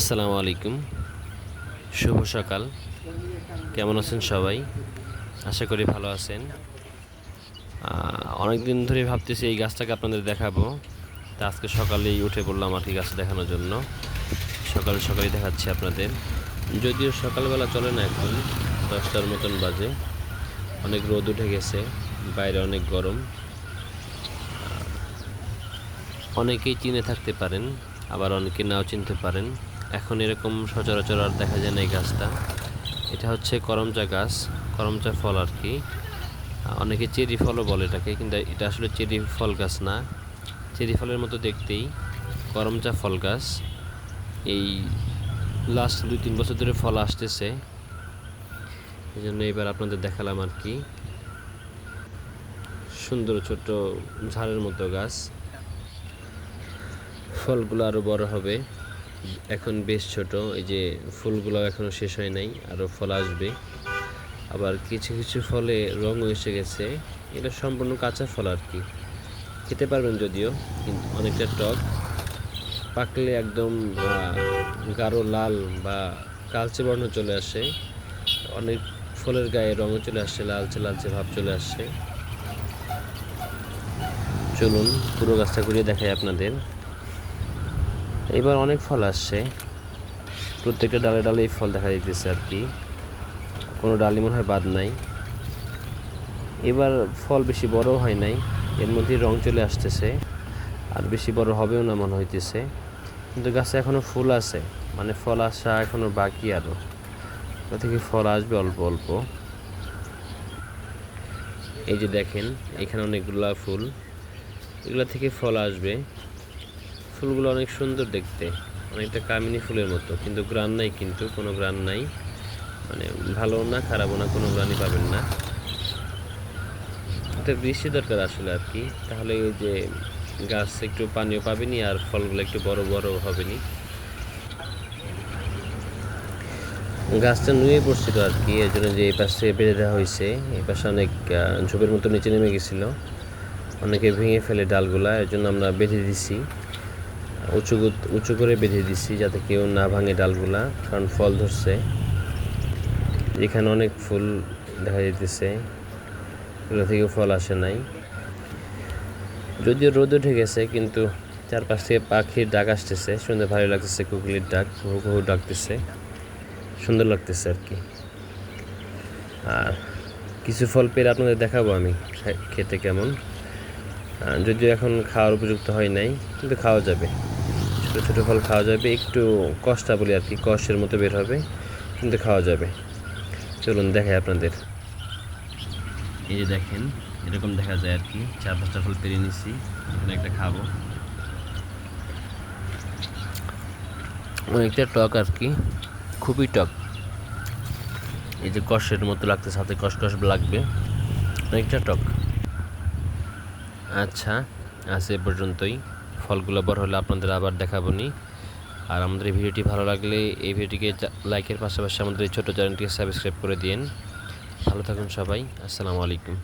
আসসালামু আলাইকুম। শুভ সকাল। কেমন আছেন সবাই? আশা করি ভালো আছেন। অনেক দিন ধরে ভাবতেছি এই গাছটাকে আপনাদের দেখাবো। তা আজকে সকালেই উঠে পড়লাম আর কি গাছ দেখানোর জন্য। সকাল সকালেই দেখাচ্ছি আপনাদের। যদিও সকালবেলা চলে না এখন, দশটার মতন বাজে। অনেক রোদ উঠে গেছে, বাইরে অনেক গরম। অনেকেই চিনে থাকতে পারেন, আবার অনেকে নাও চিনতে পারেন। এখন এরকম সচরাচর আর দেখা যায় না এই গাছটা। এটা হচ্ছে করমচা গাছ, করমচা ফল আর কি। অনেকে চেরি ফলও বলে এটাকে, কিন্তু এটা আসলে চেরি ফল গাছ না। চেরি ফলের মতো দেখতেই করমচা ফল গাছ। এই লাস্ট দুই তিন বছর ধরে ফল আসতেছে। এই জন্য এবার আপনাদের দেখালাম আর কি। সুন্দর ছোট ঝাড়ের মতো গাছ। ফলগুলো আরও বড় হবে। এখন বেশ ছোট, এই যে ফুলগুলো এখনও শেষ হয় নাই আরও ফল আসবে। আবার কিছু কিছু ফলে রঙও এসে গেছে, এটা সম্পূর্ণ কাঁচা ফল আর কি। খেতে পারবেন যদিও, কিন্তু অনেকটা টক। পাকলে একদম গাঢ় লাল বা কালচে বর্ণ চলে আসে। অনেক ফলের গায়ে রঙও চলে আসছে, লালচে লালচে ভাব চলে আসছে। চলুন পুরো গাছটা ঘুরিয়ে দেখাই আপনাদের। এবার অনেক ফল আসছে। প্রত্যেকটা ডালে ডালে এই ফল দেখা দিতেছে আর কি। কোনো ডালি মনে হয় বাদ নাই। এবার ফল বেশি বড় হয় নাই। এর মধ্যে রং চলে আসতেছে। আর বেশি বড় হবেও না মনে হইতেছে। কিন্তু গাছে এখনও ফুল আছে। মানে ফল আসা এখনও বাকি আরও থেকে ফল আসবে অল্প অল্প। এই যে দেখেন, এখানে অনেকগুলা ফুল। এগুলা থেকে ফল আসবে। ফুলগুলো অনেক সুন্দর দেখতে। অনেকটা কামিনী ফুলের মতো, কিন্তু গ্রান নাই কিন্তু, কোনো গ্রান নাই। মানে ভালো না, খারাপও না, কোনো গ্রানই পাবেন না। এটা বৃষ্টি দরকার আসলে আর কি। তাহলে ওই যে গাছ একটু পানিও পাবেনি আর ফলগুলো একটু বড় বড় হবেনি। গাছটা নুয়ে পড়ছিল আর কি এর জন্য যে এই পাশে বেঁধে দেওয়া হয়েছে। এই পাশে অনেক ঝোপের মতো নিচে নেমে গেছিল। অনেকে ভেঙে ফেলে ডালগুলা, এর জন্য আমরা বেঁধে দিছি। উঁচু উঁচু করে বেঁধে দিছি যাতে কেউ না ভাঙে ডালগুলা, কারণ ফল ধরছে। এখানে অনেক ফুল দেখা যেতেছে এগুলো থেকে ফল আসে নাই। যদিও রোদ উঠে গেছে, কিন্তু চারপাশ থেকে পাখির ডাক আসতেছে। শুনতে ভালো লাগতেছে কুকিলির ডাক ঘু ডাকতেছে। সুন্দর লাগতেছে আর কি। আর কিছু ফল পেরে আপনাদের দেখাবো আমি খেতে কেমন। যদিও এখন খাওয়ার উপযুক্ত হয় নাই, কিন্তু খাওয়া যাবে। ছোটো ছোটো ফল খাওয়া যাবে। একটু কষ্টা বলি আর কি, কষ্টের মতো বের হবে, কিন্তু খাওয়া যাবে। চলুন দেখাই আপনাদের। এই যে দেখেন, এরকম দেখা যায় আর কি। চার পাঁচটা ফল পেরিয়ে নিচ্ছি এখন একটা খাব। অনেকটা টক আর কি, খুবই টক। এই যে কষের মতো লাগতে সাথে কষ কষ লাগবে। অনেকটা টক। আচ্ছা এ পর্যন্তই। ফলগুলো বড় হলে আপনাদের আবার দেখাবো নি আর আমাদের এই ভিডিওটি ভালো লাগলে এই ভিডিওটিকে লাইকের পাশাপাশি আমাদের এই ছোটো চ্যানেলটিকে সাবস্ক্রাইব করে দিন ভালো থাকুন সবাই, আসসালামু আলাইকুম।